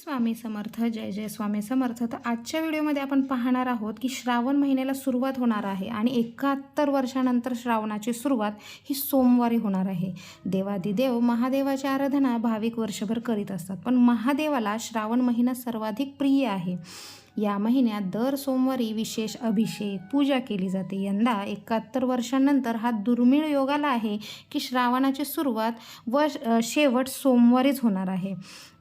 स्वामी समर्थ जय जय स्वामी समर्थ. तर आजच्या व्हिडिओमध्ये आपण पाहणार आहोत की श्रावण महिन्याला सुरुवात होणार आहे आणि एकाहत्तर वर्षानंतर श्रावणाची सुरुवात ही सोमवारी होणार आहे. देवादिदेव महादेवाची आराधना भाविक वर्षभर करीत असतात. पण महादेवाला श्रावण महिना सर्वाधिक प्रिय आहे. या महिन्यात दर सोमवारी विशेष अभिषेक पूजा केली जाते. यंदा एकाहत्तर वर्षांनंतर हा दुर्मिळ योग आला आहे की श्रावणाची सुरुवात व शेवट सोमवारीच होणार आहे.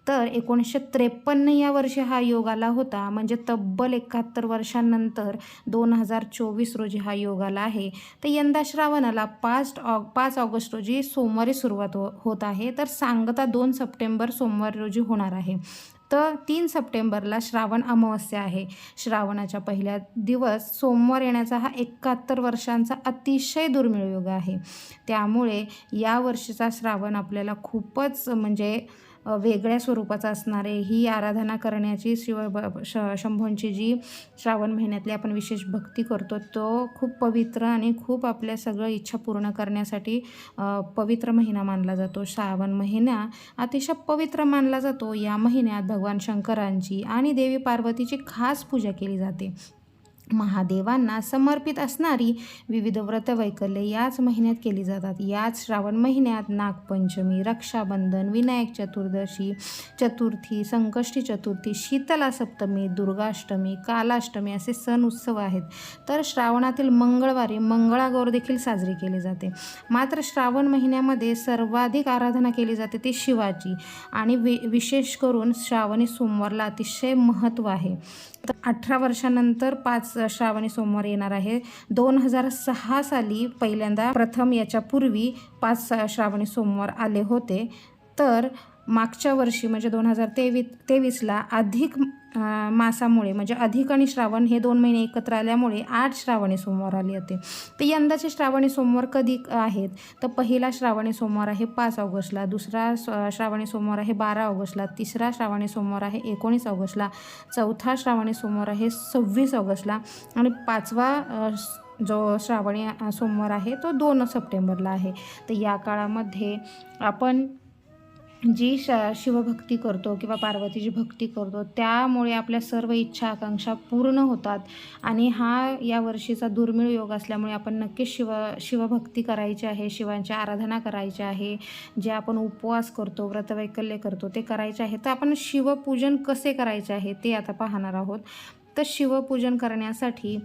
तर एकोणीसशे त्रेपन्न या वर्षी हा योग आला होता. म्हणजे तब्बल एकाहत्तर वर्षांनंतर दोन हजार चोवीस रोजी हा योग आला आहे. तर यंदा श्रावणाला पाच ऑग पाच ऑगस्ट रोजी सोमवारी सुरुवात हो होत आहे. तर सांगता दोन सप्टेंबर सोमवारी रोजी होणार आहे. तर तीन सप्टेंबरला श्रावण अमावस्या आहे. श्रावणाच्या पहिल्या दिवस सोमवार येण्याचा हा एकाहत्तर वर्षांचा अतिशय दुर्मिळ योग आहे. त्यामुळे या वर्षीचा श्रावण आपल्याला खूपच म्हणजे वेगळ्या स्वरूपाचा असणारे ही आराधना करण्याची शिव ब- श शंभूंची जी श्रावण महिन्यातली आपण विशेष भक्ती करतो तो खूप पवित्र आणि खूप आपल्या सगळ्या इच्छा पूर्ण करण्यासाठी पवित्र महिना मानला जातो. श्रावण महिना अतिशय पवित्र मानला जातो. या महिन्यात भगवान शंकरांची आणि देवी पार्वतीची खास पूजा केली जाते. महादेवांना समर्पित असणारी विविध व्रत वैकल्ये याच महिन्यात केली जातात. याच श्रावण महिन्यात नागपंचमी रक्षाबंधन विनायक चतुर्दशी चतुर्थी संकष्टी चतुर्थी शीतला सप्तमी दुर्गाष्टमी कालाष्टमी असे सण उत्सव आहेत. तर श्रावणातील मंगळवारी मंगळागौर देखील साजरी केली जाते. मात्र श्रावण महिन्यामध्ये सर्वाधिक आराधना केली जाते ती शिवाची आणि वि विशेष करून श्रावणी सोमवारला अतिशय महत्त्व आहे. तर अठरा वर्षानंतर पाच श्रावणी सोमवार येणार आहे. दोन हजार सहा साली पहिल्यांदा प्रथम याच्यापूर्वी पाच श्रावणी सोमवार आले होते. तर मागच्या वर्षी म्हणजे दोन हजार तेवीस तेवीसला अधिक मासामुळे म्हणजे अधिक आणि श्रावण हे दोन महिने एकत्र आल्यामुळे आठ श्रावणी सोमवार आले होते. तर यंदाचे श्रावणी सोमवार कधी आहेत? तर पहिला श्रावणी सोमवार आहे पाच ऑगस्टला दुसरा स- श्रावणी सोमवार आहे बारा ऑगस्टला तिसरा श्रावणी सोमवार आहे एकोणीस ऑगस्टला चौथा श्रावणी सोमवार आहे सव्वीस ऑगस्टला आणि पाचवा जो श्रावणी सोमवार आहे तो दोन सप्टेंबरला आहे. तर या काळामध्ये आपण जी श शिवभक्ती करतो किंवा पार्वतीची भक्ती करतो त्यामुळे आपल्या सर्व इच्छा आकांक्षा पूर्ण होतात. आणि हा या वर्षीचा दुर्मिळ योग असल्यामुळे आपण नक्कीच शिव शिवभक्ती करायची आहे शिवांची आराधना करायची आहे. जे आपण उपवास करतो व्रतवैकल्य करतो ते करायचे आहे. तर आपण शिवपूजन कसे करायचे आहे ते आता पाहणार आहोत. तर शिवपूजन करण्यासाठी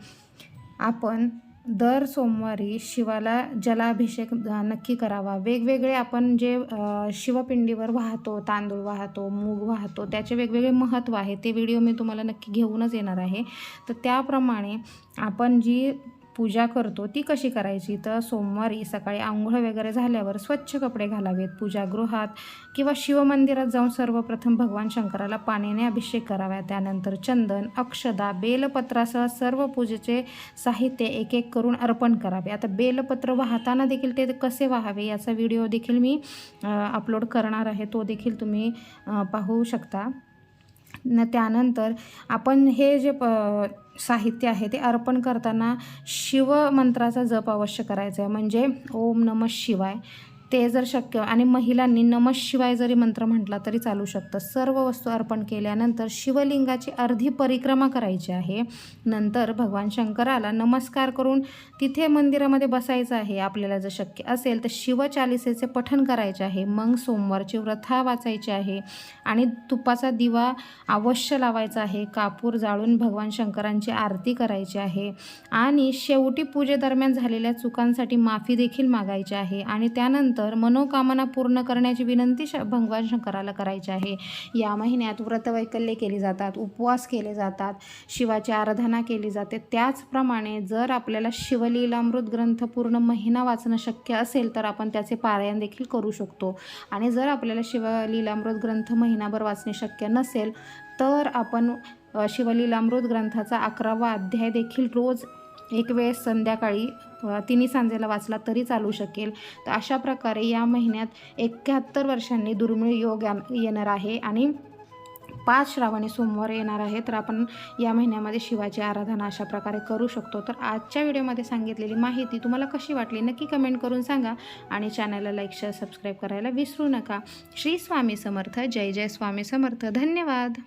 आपण दर सोमवारी शिवाला जलाभिषेक नक्की करावा. वेगवेगळे आपण जे शिवपिंडीवर वाहतो तांदूळ वाहतो मूग वाहतो त्याचे वेगवेगळे महत्त्व आहे. ते व्हिडिओ मी तुम्हाला नक्की घेऊनच येणार आहे. तर त्याप्रमाणे आपण जी पूजा करतो ती कशी करायची? तर सोमवारी सकाळी आंघोळ वगैरे झाल्यावर स्वच्छ कपडे घालावेत. पूजागृहात किंवा शिवमंदिरात जाऊन सर्वप्रथम भगवान शंकराला पाण्याने अभिषेक करावा. त्यानंतर चंदन अक्षदा बेलपत्रासह सर्व पूजेचे साहित्य एक एक करून अर्पण करावे. आता बेलपत्र वाहताना देखील ते कसे वाहावे याचा व्हिडिओ देखील मी अपलोड करणार आहे. तो देखील तुम्ही पाहू शकता. न त्यानंतर आपण हे जे प साहित्य आहे ते अर्पण करताना शिवमंत्राचा जप अवश्य करायचा आहे. म्हणजे ओम नम शिवाय. ते जर शक्य आणि महिलांनी नम शिवाय जरी मंत्र म्हटला तरी चालू शकतं. सर्व वस्तू अर्पण केल्यानंतर शिवलिंगाची अर्धी परिक्रमा करायची आहे. नंतर भगवान शंकराला नमस्कार करून तिथे मंदिरामध्ये बसायचं आहे. आपल्याला जर शक्य असेल तर शिवचालिसेचे पठण करायचे आहे. मग सोमवारची व्रथा वाचायची आहे आणि तुपाचा दिवा अवश्य लावायचा आहे. कापूर जाळून भगवान शंकरांची आरती करायची आहे आणि शेवटी पूजेदरम्यान झालेल्या चुकांसाठी माफी देखील मागायची आहे. आणि त्यानंतर तर मनोकामना पूर्ण करण्याची विनंती श भगवान शंकराला करायची आहे. या महिन्यात व्रतवैकल्ये केली जातात उपवास केले जातात शिवाची आराधना केली जाते. त्याचप्रमाणे जर आपल्याला शिवलीलामृत ग्रंथ पूर्ण महिना वाचणं शक्य असेल तर आपण त्याचे पारायण देखील करू शकतो. आणि जर आपल्याला शिवलीलामृत ग्रंथ महिनाभर वाचणे शक्य नसेल तर आपण शिवलीलामृत ग्रंथाचा अकरावा अध्याय देखील रोज एक वेळेस संध्याकाळी तिन्ही सांजेला वाचला तरी चालू शकेल. तर अशा प्रकारे या महिन्यात एक्क्याहत्तर वर्षांनी दुर्मिळ योग येणार आहे आणि पाच श्रावणी सोमवार येणार आहे. तर आपण या महिन्यामध्ये शिवाची आराधना अशा प्रकारे करू शकतो. तर आजच्या व्हिडिओमध्ये सांगितलेली माहिती तुम्हाला कशी वाटली नक्की कमेंट करून सांगा आणि चॅनलला लाईक शेअर सबस्क्राईब करायला विसरू नका. श्री स्वामी समर्थ. जय जय स्वामी समर्थ. धन्यवाद.